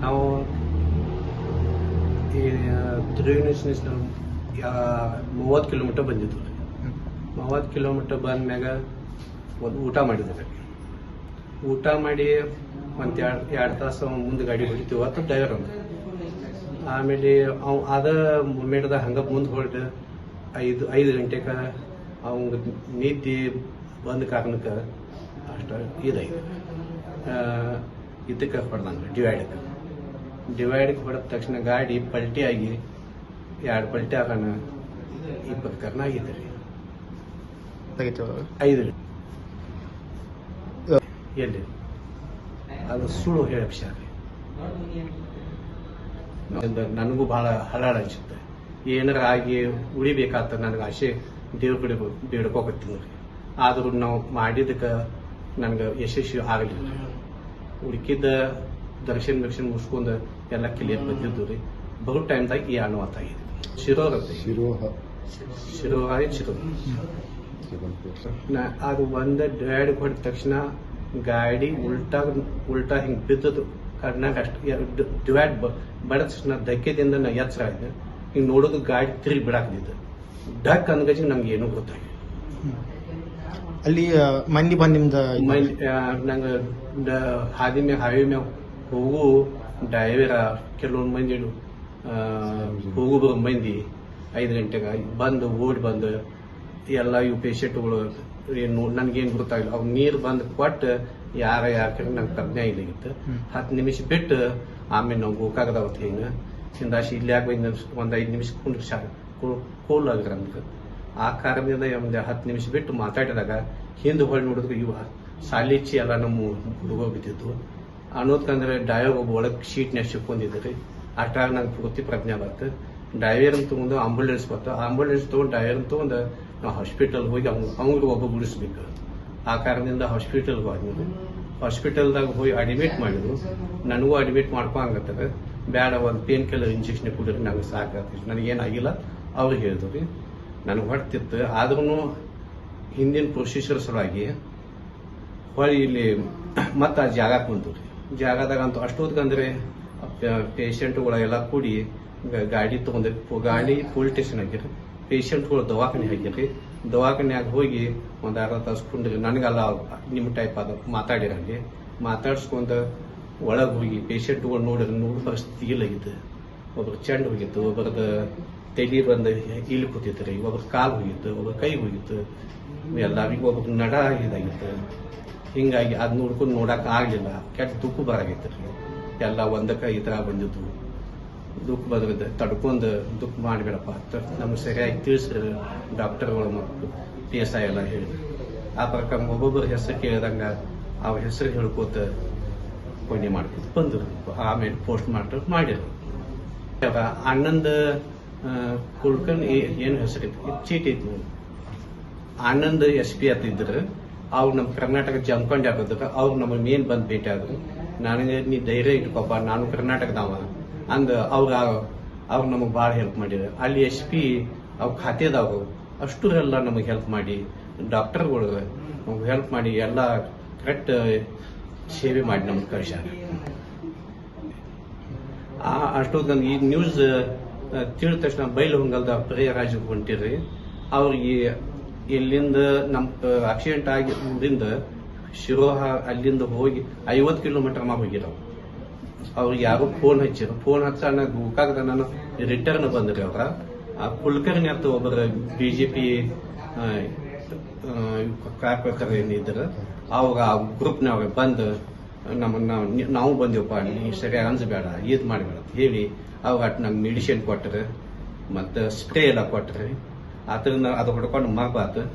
ನಾವು ಈ ಯಾ ಮೂವತ್ತು ಕಿಲೋಮೀಟರ್ ರೀ ಮೂವತ್ತು ಕಿಲೋಮೀಟರ್ ಬಂದ್ಮ್ಯಾಗ ಒಂದು ಊಟ ಮಾಡಿದ್ವಿ ಊಟ ಮಾಡಿ ಒಂದು ಎರಡು ಎರಡು ತಾಸು ಮುಂದೆ ಗಾಡಿ ಹೊಡಿತೀವಿ ಅಂತ ಡ್ರೈವರ್ ಅಂತ ಆಮೇಲೆ ಅವ್, ಅದ ಮೂಮೆಂಟ್ದಾಗ ಹಂಗೆ ಮುಂದೆ ಹೊರಟು ಐದು ಐದು ಗಂಟೆಗೆ ಅವಂಗ ನಿದ್ದೆ ಬಂದ ಕಾರಣಕ್ಕೆ ಅಷ್ಟು ಇದಾಗಿದೆ ಇದಕ್ಕೆ ಹೊಡೆದಂಗೆ ಡಿವೈಡಕ್ಕೆ ಡಿವೈಡ್ಗೆ ಹೊಡೆದ ತಕ್ಷಣ ಗಾಡಿ ಪಲ್ಟಿ ಆಗಿ ಎರಡು ಪಲ್ಟಿ ಆಗೋಣ. ಇಪ್ಪತ್ತು ಕರ್ನ ಆಗಿದೆ ರೀ. ಐದು ಎಲ್ಲಿ? ಅದು ಸುಳ್ಳು ಹೇಳ ನನಗೂ ಬಹಳ ಹರಾಡ ಅನ್ಸುತ್ತೆ. ಏನಾರ ಆಗಿ ಉಳಿಬೇಕಾತ ನನಗೆ ಆಸೆ ದೇವ್ರ ಕಡೆ ಬೇಡ್ಕೋಕತ್ತೀನಿ ರೀ. ಆದ್ರೂ ನಾವು ಮಾಡಿದಕ್ಕೆ ನನಗೆ ಯಶಸ್ವಿ ಆಗಲಿಲ್ಲ ಉಳ್ಕಿದ್ದ ದರ್ಶನ ದರ್ಶನ ಮುಗಿಸ್ಕೊಂಡು ಎಲ್ಲ ಕ್ಲಿಯರ್ ಬಂದಿದ್ದು ರೀ ಬಹು ಟೈಮ್ದಾಗ ಈ ಅನುವಾತ ಆಗಿದೆ ಶಿರೋರ್ ಅಂತ ಶಿರೋಹ ಶಿರೋಹ ಶಿರೋ ನಾ ಅದು ಒಂದು ಡ್ಯಾಡ್ ಹೊಡೆದ ತಕ್ಷಣ ಗಾಡಿ ಉಲ್ಟಾ ಉಲ್ಟಾ ಹಿಂಗೆ ಬಿದ್ದದು ಕಣ್ಣಾಗ ಅಷ್ಟು ಡಿವೈಡ್ ಬಡ ತಕ್ಷಣ ಧಕ್ಕೆದಿಂದ ನಾ ಎಚ್ಚರ ಆಗಿದೆ ಹಿಂಗ್ ನೋಡೋದು ಗಾಡಿ ತಿರುಗಿ ಬಿಡಾಕದಿದ್ದು ಡಕ್ ಅಂದ್ಗಜಿ ನಮ್ಗೆ ಏನೂ ಗೊತ್ತಾಗಿಲ್ಲ ಅಲ್ಲಿ ಮಂದಿ ಬಂದು ನಿಮ್ದು ನಂಗೆ ಹಾದಿ ಮ್ಯಾಗ ಹಾವಿ ಮ್ಯಾಗ ಹೋಗು ಡ್ರೈವರ ಕೆಲವೊಂದು ಮಂದಿ ಹೂವು ಹೋಗು ಬರೋ ಮಂದಿ ಐದು ಗಂಟೆಗೆ ಬಂದು ಓಡಿ ಬಂದು ಎಲ್ಲ ಇವು ಪೇಷಂಟ್ಗಳು ಏನು ನನಗೇನು ಗೊತ್ತಾಗಿಲ್ಲ ಅವ್ರು ನೀರು ಬಂದು ಕೊಟ್ಟು ಯಾರ ಯಾಕೆ ನಂಗೆ ತಜ್ಞ ಇಲ್ಲಿಗಿತ್ತು ಹ್ಮ್. ಹತ್ತು ನಿಮಿಷ ಬಿಟ್ಟು ಆಮೇಲೆ ನಾವು ಗೋಕಾಗದಾವತ್ತು ಹಿಂಗೆ? ಹಿಂದಾಶಿ ಇಲ್ಲಿ ಯಾಕೆ ಒಂದು ಒಂದು ಐದು ನಿಮಿಷ ಕುಂಡ್ರಿ ಶಾ ಕೂಲ್ ಆಗಿರ ನಮ್ಗೆ ಆ ಕಾರಣದಿಂದ ಒಂದು ಹತ್ತು ನಿಮಿಷ ಬಿಟ್ಟು ಮಾತಾಡಿದಾಗ ಹಿಂದೆ ಹೊಳ್ಳಿ ನೋಡಿದ್ರೆ ಇವ ಸಾಲಿಚ್ಚಿ ಎಲ್ಲ ನಮ್ಮ ಹುಡುಗ ಬಿದ್ದಿದ್ದು ಅನ್ನೋದ್ಕಂದ್ರೆ ಡ್ರೈವರ್ ಒಬ್ಬ ಒಳಗೆ ಶೀಟ್ ಸಿಕ್ಕೊಂಡಿದ್ರಿ ಅಷ್ಟಾಗ ನಂಗೆ ಪೂರ್ತಿ ಪ್ರಜ್ಞೆ ಬರ್ತದೆ ಡ್ರೈವರ್ ತಗೊಂಡು ಆಂಬುಲೆನ್ಸ್ ಬತ್ತು ಆಂಬುಲೆನ್ಸ್ ತಗೊಂಡು ಡ್ರೈವರ್ ತಗೊಂಡು ನಾವು ಹಾಸ್ಪಿಟಲ್ ಹೋಗಿ ಅವ್ನು ಒಬ್ಬ ಗುಡಿಸ್ಬೇಕು. ಆ ಕಾರಣದಿಂದ ಹಾಸ್ಪಿಟಲ್ಗೆ ಹೋದ್ವಿ. ಹಾಸ್ಪಿಟಲ್ದಾಗ ಹೋಗಿ ಅಡ್ಮಿಟ್ ಮಾಡಿದ್ರು ನನಗೂ ಅಡ್ಮಿಟ್ ಮಾಡ್ಕೊಂಗತ್ತದ ಬೇಡ ಒಂದು ಪೇನ್ ಕಿಲ್ಲರ್ ಇಂಜೆಕ್ಷನ್ ಕೊಡಿರಿ ನನಗೆ ಸಾಕಾಗ್ತಿ ನನಗೇನಾಗಿಲ್ಲ. ಅವ್ರು ಹೇಳಿದ್ರು. ರೀ ನನಗೆ ಹೊಡ್ತಿತ್ತು ಆದ್ರೂ ಹಿಂದಿನ ಪ್ರೊಸೀಜರ್ ಸಲುವಾಗಿ ಹೊಳ್ಳಿ ಇಲ್ಲಿ ಮತ್ತೆ ಆ ಜಾಗ ಕುಂತು ರೀ ಜಾಗದಾಗ ಅಂತೂ ಅಷ್ಟೊತ್ಕಂದ್ರೆ ಪೇಷಂಟ್ಗಳೆಲ್ಲ ಕೂಡಿ ಗಾಡಿ ತಗೊಂಡ್ರಿ ಗಾಡಿ ಪೊಲೀಸ್ ಸ್ಟೇಷನ್ ಹಾಕಿರಿ. ಪೇಷಂಟ್ಗಳು ದವಾಖಾನೆ ಹಾಕಿರಿ. ದವಾಖಾನ್ಯಾಗ ಹೋಗಿ ಒಂದು ಅರ್ಧ ತಾಸು ಕುಂಡ್ರಿ. ನನಗೆಲ್ಲ ನಿಮ್ಮ ಟೈಪ್ ಅದ ಮಾತಾಡಿರಂಗೆ ಮಾತಾಡ್ಸ್ಕೊಂಡ ಒಳಗೆ ಹೋಗಿ ಪೇಷಂಟ್ಗಳು ನೋಡಿದ್ರೆ ನೋಡಿ ಪರಿಸ್ಥಿತಿ ಆಗಿತ್ತು. ಒಬ್ರು ಚೆಂಡು ಹೋಗಿತ್ತು ಒಬ್ಬರದ ತಲೆ ಬಂದು ಇಲ್ಲಿ ಕೂತಿತ್ತು ರೀ. ಒಬ್ರ ಕಾಲು ಹೋಗಿತ್ತು ಒಬ್ಬರ ಕೈ ಹೋಗಿತ್ತು. ಎಲ್ಲ ಒಬ್ಬ ನಡ ಇದಾಗಿತ್ತು. ಹಿಂಗಾಗಿ ಅದ್ ನೋಡ್ಕೊಂಡು ನೋಡಕ್ ಆಗ್ಲಿಲ್ಲ. ಕೆಟ್ಟ ದುಃಖ ಬರಾಗಿತ್ತು ಎಲ್ಲ ಒಂದಕ್ಕ ಈ ಬಂದಿದ್ದು ದುಃಖ ಬಂದ್ರೆ ತಡ್ಕೊಂಡು ದುಃಖ ಮಾಡ್ಬೇಡಪ್ಪ ನಮ್ಗೆ ಸರಿಯಾಗಿ ತಿಳಿಸ್ರಿ ಡಾಕ್ಟರ್ಗಳು ಮತ್ತು ಪಿ ಎಸ್ ಐ ಎಲ್ಲ ಹೇಳಿ. ಆ ಪ್ರಕಾರ ಒಬ್ಬೊಬ್ಬರ ಹೆಸರು ಕೇಳಿದಂಗ ಅವ್ರ ಹೆಸರು ಹೇಳ್ಕೋತ ಕೊನೆ ಮಾಡ್ಕೊತ ಬಂದ್ರು. ಆಮೇಲೆ ಪೋಸ್ಟ್ ಮಾರ್ಟಮ್ ಮಾಡಿದ್ರು. ಅಣ್ಣಂದ ಕುಳ್ಕನ್ ಏನು ಹೆಸರಿತ್ತು ಚೀಟಿ ಇತ್ತು ಅಣ್ಣಂದ ಎಸ್ ಪಿ ಇದ್ರು ಅವ್ರು ನಮ್ಮ ಕರ್ನಾಟಕ ಜಮ್ಕೊಂಡೆ ಆಗೋದಕ್ಕೆ ಅವ್ರು ನಮ್ಮ ಮೇನ್ ಬಂದ್ ಭೇಟಿ ಆದ್ರು. ನನಗೆ ನೀ ಧೈರ್ಯ ಇಟ್ಕೊಪ್ಪ ನಾನು ಕರ್ನಾಟಕದವ ಅಂದ ಅವ್ರ ಅವ್ರು ನಮಗೆ ಭಾಳ ಹೆಲ್ಪ್ ಮಾಡಿದ್ರು ಅಲ್ಲಿ ಎಸ್ ಪಿ ಅವ್ರ ಖಾತೆದಾಗ ಅಷ್ಟು ಎಲ್ಲ ನಮಗೆ ಹೆಲ್ಪ್ ಮಾಡಿ ಡಾಕ್ಟರ್ಗಳು ನಮ್ಗೆ ಹೆಲ್ಪ್ ಮಾಡಿ ಎಲ್ಲ ಕರೆಕ್ಟ್ ಸೇವೆ ಮಾಡಿ ನಮ್ಗೆ ಆ ಅಷ್ಟೊಂದು ಈ ನ್ಯೂಸ್ ತಿಳಿದ ತಕ್ಷಣ ಬೈಲು ಹೊಂಗಲ್ದ ಪ್ರಿಯರಾಜ್ ಹೊಂಟಿರ್ರಿ ಅವ್ರಿಗೆ ಇಲ್ಲಿಂದ ನಮ್ ಆಕ್ಸಿಡೆಂಟ್ ಆಗಿ ಊರಿಂದ ಶಿರೋಹ ಅಲ್ಲಿಂದ ಹೋಗಿ ಐವತ್ತು ಕಿಲೋಮೀಟರ್ ಮಾ ಹೋಗಿರೋ ಅವ್ರಿಗೆ ಯಾರು ಫೋನ್ ಹಚ್ಚಿರ ಫೋನ್ ಹಚ್ಚ ಗೋಕಾಕದ ನಾನು ರಿಟರ್ನ್ ಬಂದ್ರಿ ಅವ್ರ. ಆ ಕುಲಕರ್ಣಿ ಅಂತ ಒಬ್ಬರ ಬಿಜೆಪಿ ಕಾರ್ಯಕರ್ತರು ಏನಿದ್ರು, ಅವಾಗ ಆ ಗ್ರೂಪ್ನಾಗ ಬಂದು ನಮ್ಮನ್ನ, ನಾವು ಬಂದೇವಪ್ಪ, ನೀ ಸರಿಯಾಗಿ ಅನ್ಸಬೇಡ, ಇದ್ ಮಾಡಬೇಡ ಹೇಳಿ ಅವಾಗ ನಂಗೆ ಮೆಡಿಸಿನ್ ಕೊಟ್ಟರು ಮತ್ತು ಸ್ಟೇ ಎಲ್ಲ ಕೊಟ್ಟರು atârnă advocatului numai bată,